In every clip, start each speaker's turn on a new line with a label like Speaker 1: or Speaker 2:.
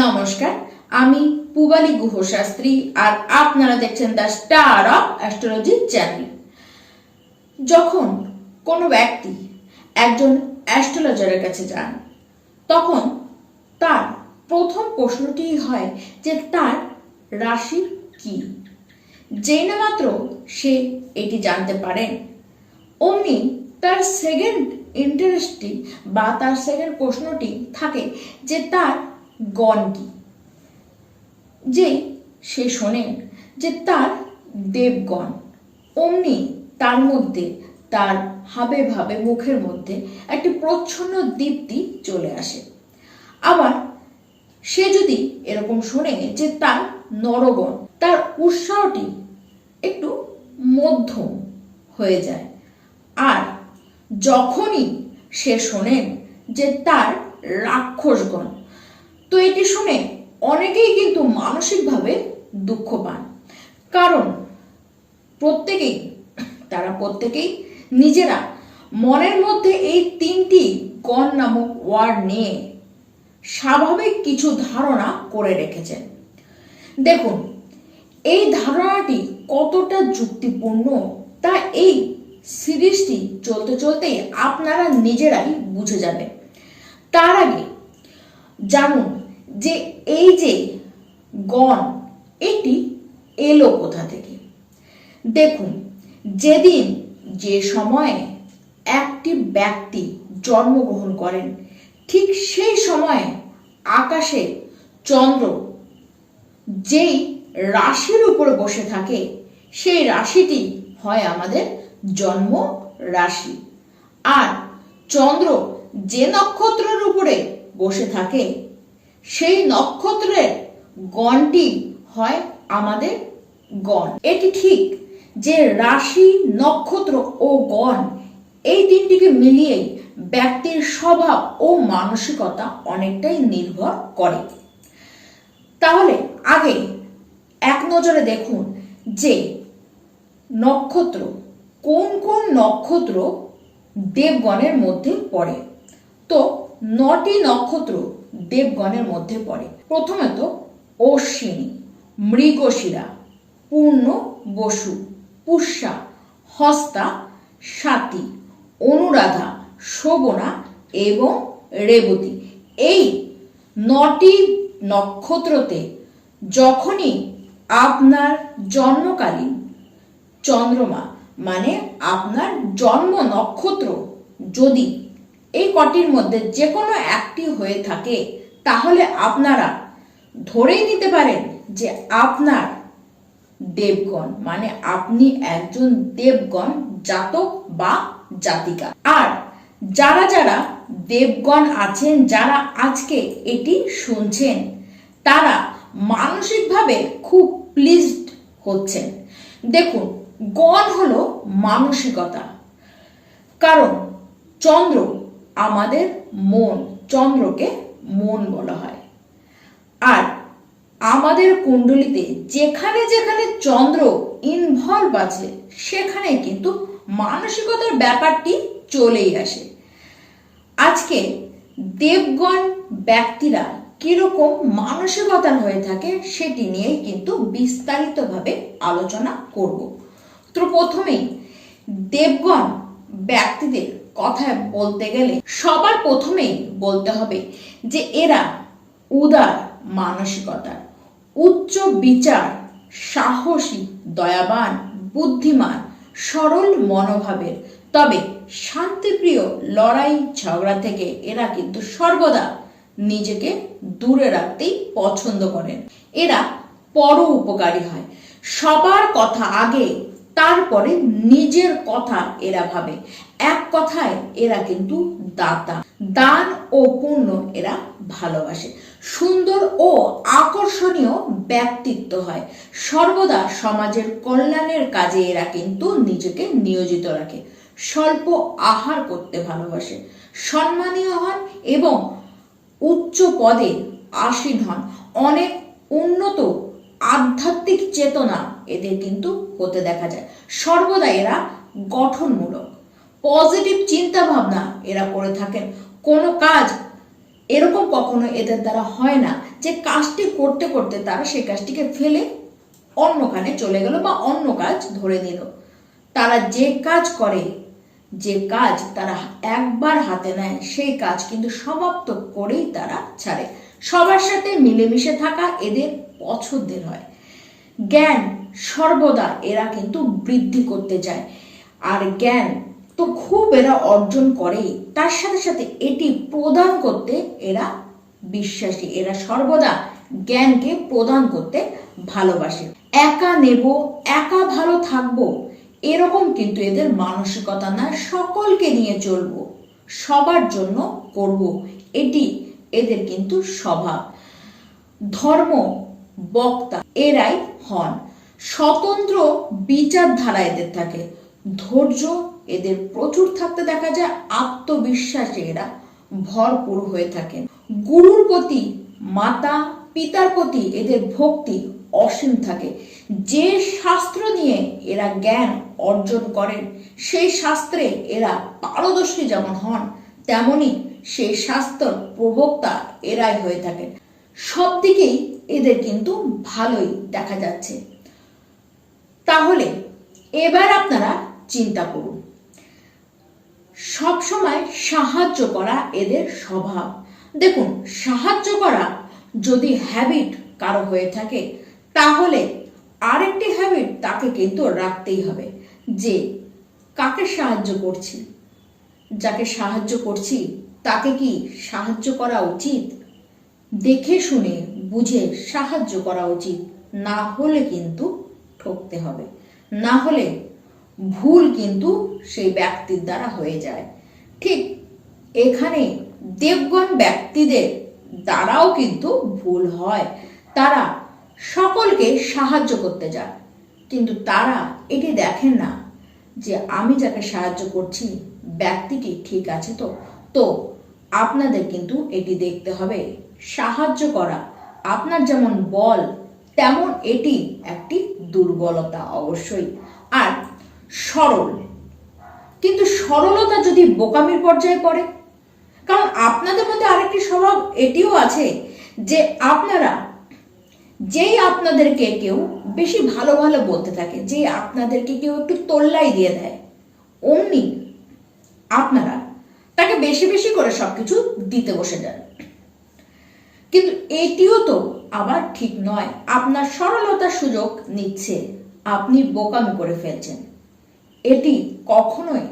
Speaker 1: নমস্কার, আমি পুবালি গুহ শাস্ত্রী আর আপনারা দেখছেন the star of astrology channel. যখন কোনো ব্যক্তি একজন অ্যাস্ট্রোলজারের কাছে যান, তখন তার প্রথম প্রশ্নটি হয় যে তার রাশি কি? যেই না মাত্র সে এটি জানতে পারেন। অমনি তার সেকেন্ড ইন্টারেস্টটি বা তার সেকেন্ড প্রশ্নটি থাকে যে তার গণ কি? যে সে শোনেন যে তার দেবগণ, অমনি তার মধ্যে, তার হাবে ভাবে মুখের মধ্যে একটি প্রচ্ছন্ন দীপ্তি চলে আসে। আবার সে যদি এরকম শোনে যে তার নরগণ, তার উৎসাহটি একটু মধ্যম হয়ে যায়। আর যখনই সে শোনেন যে তার রাক্ষসগণ তো এটি শুনে অনেকেই কিন্তু মানসিকভাবে দুঃখ পান। কারণ প্রত্যেকেই, তারা প্রত্যেকেই নিজেরা মনের মধ্যে এই তিনটি গণ নামক ওয়ার্ড নিয়ে স্বাভাবিক কিছু ধারণা করে রেখেছেন। দেখুন, এই ধারণাটি কতটা যুক্তিপূর্ণ তা এই সিরিজটি চলতে চলতেই আপনারা নিজেরাই বুঝে যাবেন। তার আগে জানুন যে এই যে গণ, এটি এলো কোথা থেকে? দেখুন, যেদিন, যে সময়ে একটি ব্যক্তি জন্মগ্রহণ করেন, ঠিক সেই সময়ে আকাশে চন্দ্র যেই রাশির উপরে বসে থাকে, সেই রাশিটি হয় আমাদের জন্ম রাশি। আর চন্দ্র যে নক্ষত্রের উপরে বসে থাকে সেই নক্ষত্রের গণটি হয় আমাদের গণ। এটি ঠিক যে রাশি, নক্ষত্র ও গণ এই তিনটিকে মিলিয়েই ব্যক্তির স্বভাব ও মানসিকতা অনেকটাই নির্ভর করে। তাহলে আগে এক নজরে দেখুন যে নক্ষত্র কোন কোন নক্ষত্র দেবগণের মধ্যে পড়ে। তো নটি নক্ষত্র দেবগণের মধ্যে পড়ে। প্রথমত অশ্বিনী, মৃগশিরা, পূর্ণ বসু, পুষ্যা, হস্তা, সাতী, অনুরাধা, শোভনা এবং রেবতী। এই নটি নক্ষত্রতে যখনই আপনার জন্মকালীন চন্দ্রমা মানে আপনার জন্ম নক্ষত্র যদি এই কটির মধ্যে যে কোনো একটি হয়ে থাকে, তাহলে আপনারা ধরেই নিতে পারেন যে আপনার দেবগণ মানে আপনি একজন দেবগণ, জাতক বা জাতিকা। আর যারা যারা দেবগণ আছেন, যারা আজকে এটি শুনছেন, তারা মানসিকভাবে খুব প্লিজড হচ্ছেন। দেখুন, গণ হলো মানসিকতা। কারণ চন্দ্র আমাদের মন, চন্দ্রকে মন বলা হয়। আর আমাদের কুণ্ডলিতে যেখানে যেখানে চন্দ্র ইনভলভ আছে সেখানে কিন্তু মানসিকতার ব্যাপারটি চলেই আসে। আজকে দেবগণ, ব্যক্তিরা কীরকম মানসিকতার হয়ে থাকে সেটি নিয়ে কিন্তু বিস্তারিতভাবে আলোচনা করব। তো প্রথমেই দেবগণ, ব্যক্তিদের কথা বলতে গেলে সবার প্রথমেই বলতে হবে যে এরা উদার মানসিকতার উচ্চ বিচার, সাহসী, দয়াবান, বুদ্ধিমান, সরল মনোভাবের। তবে শান্তিপ্রিয় লড়াই ঝগড়া থেকে এরা কিন্তু সর্বদা নিজেকে দূরে রাখতেই পছন্দ করেন। এরা পর উপকারী হয়। সবার কথা আগে তারপরে নিজের কথা এরা ভাবে। এক কথায় এরা কিন্তু দাতা। দান ও পুণ্য এরা ভালোবাসে। সুন্দর ও আকর্ষণীয় ব্যক্তিত্ব হয়। সর্বদা সমাজের কল্যাণের কাজে এরা কিন্তু নিজেকে নিয়োজিত রাখে। স্বল্প আহার করতে ভালোবাসে। সম্মানীয় হন এবং উচ্চ পদে আসীন হন। অনেক উন্নত আধ্যাত্মিক চেতনা এদের কিন্তু হতে দেখা যায়। সর্বদা এরা গঠনমূলক। পজিটিভ চিন্তা ভাবনা এরা করে থাকেন। কোনো কাজ এরকম কখনো এদের দ্বারা হয় না যে কাজটি করতে করতে তারা সেই কাজটিকে ফেলে অন্য কানে চলে গেল বা অন্য কাজ ধরে নিল। তারা যে কাজ করে, যে কাজ তারা একবার হাতে নেয়, সেই কাজ কিন্তু সমাপ্ত করেই তারা ছাড়ে। সবার সাথে মিলেমিশে থাকা এদের পছন্দের হয়। জ্ঞান সর্বদা এরা কিন্তু বৃদ্ধি করতে চায়। আর জ্ঞান তো খুব এরা অর্জন করেই তার সাথে সাথে এটি প্রদান করতে এরা বিশ্বাসী। এরা সর্বদা জ্ঞানকে প্রদান করতে ভালোবাসে। একা নেব, একা ভালো থাকব, এরকম কিন্তু এদের মানসিকতা না। সকলকে নিয়ে চলবো, সবার জন্য করব। এটি এদের কিন্তু স্বভাব। ধর্ম, বক্তা, এরাই হন। স্বতন্ত্র বিচারধারা এদের থাকে। ধৈর্য এদের প্রচুর থাকতে দেখা যায়। আত্মবিশ্বাসে এরা ভরপুর হয়ে থাকেন। গুরুর প্রতি, মাতা, পিতার প্রতি এদের ভক্তি অসীম থাকে। যে শাস্ত্র নিয়ে এরা জ্ঞান অর্জন করেন, সেই শাস্ত্রে এরা পারদর্শী যেমন হন তেমনি সেই শাস্ত্র প্রবক্তা এরাই হয়ে থাকেন। সব দিকেই এদের কিন্তু ভালোই দেখা যাচ্ছে। তাহলে এবার আপনারা চিন্তা করুন। সব সময় সাহায্য করা এদের স্বভাব। দেখুন, সাহায্য করা যদি হ্যাবিট কারও হয়ে থাকে, তাহলে আরেকটি হ্যাবিট তাকে কিন্তু রাখতেই হবে যে, কাকে সাহায্য করছি? যাকে সাহায্য করছি তাকে কি সাহায্য করা উচিত? দেখে শুনে বুঝে সাহায্য করা উচিত। না হলে কিন্তু ঠকতে হবে। না হলে ভুল কিন্তু সেই ব্যক্তির দ্বারা হয়ে যায়। ঠিক এখানে দেবগণ ব্যক্তিদের দ্বারাও কিন্তু ভুল হয়। তারা সকলকে সাহায্য করতে যায়। কিন্তু তারা এটি দেখেন না যে আমি যাকে সাহায্য করছি ব্যক্তিটি ঠিক আছে তো? তো আপনাদের কিন্তু এটি দেখতে হবে। সাহায্য করা। আপনার যেমন বল, তেমন এটি একটি দুর্বলতা অবশ্যই। আর সরল। কিন্তু সরলতা যদি বোকামির পর্যায়ে পড়ে, কারণ আপনাদের মধ্যে আরেকটি স্বভাব এটিও আছে যে আপনারা, যেই আপনাদেরকে কেউ বেশি ভালো ভালো বলতে থাকে যে আপনাদেরকে কেউ একটু তোল্লাই দিয়ে দেয়, অমনি আপনারা তাকে বেশি বেশি করে সবকিছু দিতে বসে যান। কিন্তু এটিও তো আবার ঠিক নয়। আপনার সরলতার সুযোগ নিচ্ছে। আপনি বোকামি করে ফেলছেন। এটি কখনোই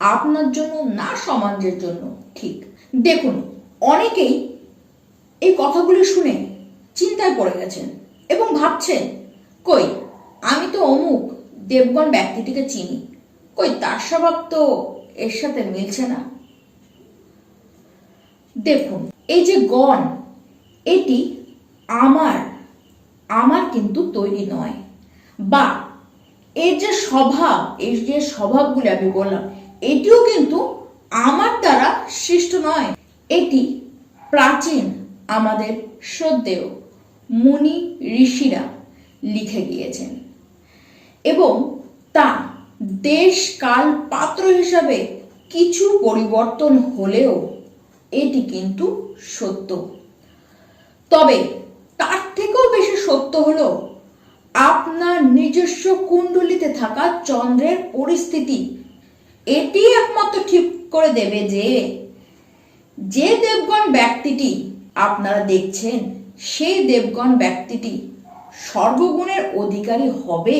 Speaker 1: আপনার জন্য না সমাজের জন্য ঠিক। দেখুন, অনেকেই এই কথাগুলি শুনে চিন্তায় পড়ে গেছেন এবং ভাবছেন, কই, আমি তো অমুক দেবগণ ব্যক্তিটিকে চিনি। কই, তার স্বভাব তো এর সাথে মিলছে না। দেখুন, এই যে গণ এটি আমার আমার কিন্তু তৈরি নয়। বা, এর যে স্বভাব এই যে স্বভাবগুলি আমি বললাম, এটিও কিন্তু আমার দ্বারা সৃষ্ট নয়। এটি প্রাচীন আমাদের শ্রদ্ধেয় মুনি ঋষিরা লিখে গিয়েছেন। এবং তা দেশ কাল পাত্র হিসাবে কিছু পরিবর্তন হলেও এটি কিন্তু সত্য। তবে তার থেকেও বেশি সত্য হলো আপনার নিজস্ব কুণ্ডলিতে থাকা চন্দ্রের পরিস্থিতি। এটি একমাত্র ঠিক করে দেবে যে যে দেবগণ ব্যক্তিটি আপনারা দেখছেন, সেই দেবগণ ব্যক্তিটি সর্বগুণের অধিকারী হবে,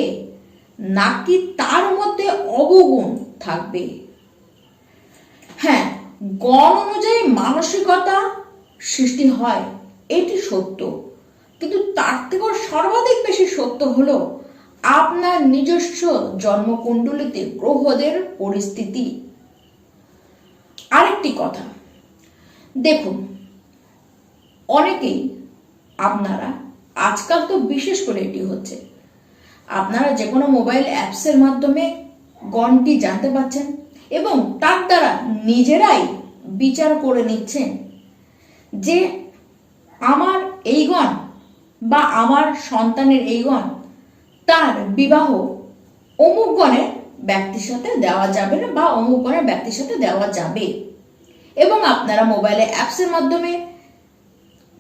Speaker 1: নাকি তার মধ্যে অবগুণ থাকবে? হ্যাঁ গণ অনুযায়ী মানসিকতা সৃষ্টি হয়, এটি সত্য। কিন্তু তার থেকেও সর্বাধিক বেশি সত্য হলো আপনার নিজস্ব জন্মকুণ্ডলিতে গ্রহদের পরিস্থিতি। আরেকটি কথা, দেখুন, অনেকেই, আপনারা, আজকাল তো বিশেষ করে এটি হচ্ছে, আপনারা যে কোনো মোবাইল অ্যাপসের মাধ্যমে গণটি জানতে পাচ্ছেন এবং তার দ্বারা নিজেরাই বিচার করে নিচ্ছেন যে আমার এই গণ বা আমার সন্তানের এই গণ তার বিবাহ অমুক গণের ব্যক্তির সাথে দেওয়া যাবে না বা অমুক গণের ব্যক্তির সাথে দেওয়া যাবে। এবং আপনারা মোবাইলে অ্যাপসের মাধ্যমে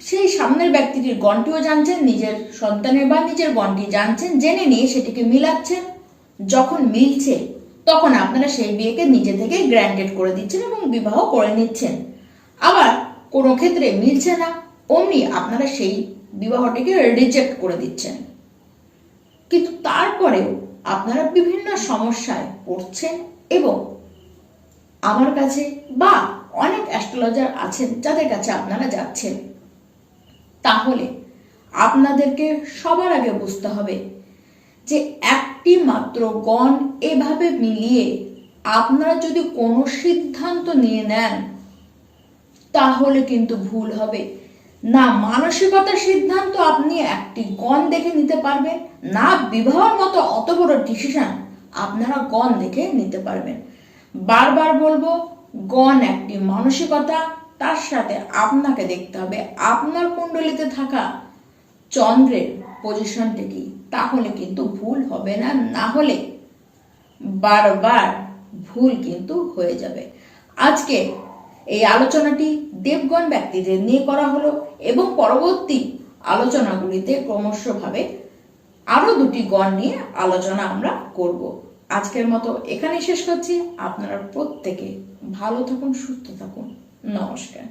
Speaker 1: সেই সামনের ব্যক্তিটির গণটিও জানছেন, নিজের সন্তানের বা নিজের গণটি জানছেন, জেনে নিয়ে সেটিকে মিলাচ্ছেন। যখন মিলছে তখন আপনারা সেই বিয়েকে নিজে থেকে গ্র্যান্টেড করে দিচ্ছেন এবং বিবাহ করে নিচ্ছেন। আবার কোনো ক্ষেত্রে মিলছে না, অমনি আপনারা সেই বিবাহটিকে রিজেক্ট করে দিচ্ছেন। কিন্তু তারপরেও আপনারা বিভিন্ন সমস্যায় পড়ছেন এবং আমার কাছে বা অনেক অ্যাস্ট্রোলজার আছেন যাদের কাছে আপনারা যাচ্ছেন। তাহলে আপনাদেরকে সবার আগে বুঝতে হবে যে একটি মাত্র গণ এভাবে মিলিয়ে আপনারা যদি কোনো সিদ্ধান্ত নিয়ে নেন, তাহলে কিন্তু ভুল হবে। না মানসিকতার সিদ্ধান্ত আপনি একটি গণ দেখে নিতে পারবেন, না বিবাহের মতো অত বড় ডিসিশন আপনারা গণ দেখে নিতে পারবেন। বারবার বলব, গণ একটি মানসিকতা, তার সাথে আপনাকে দেখতে হবে। আপনার কুণ্ডলিতে থাকা চন্দ্রের পজিশনটা কি? তাহলে কিন্তু ভুল হবে না না হলে বারবার ভুল কিন্তু হয়ে যাবে। আজকে এই আলোচনাটি দেবগণ ব্যক্তিদের নিয়ে করা হলো এবং পরবর্তী আলোচনাগুলিতে ক্রমশভাবে আরও দুটি গণ নিয়ে আলোচনা আমরা করব। আজকের মতো এখানেই শেষ করছি। আপনারা প্রত্যেকে ভালো থাকুন, সুস্থ থাকুন। নমস্কার।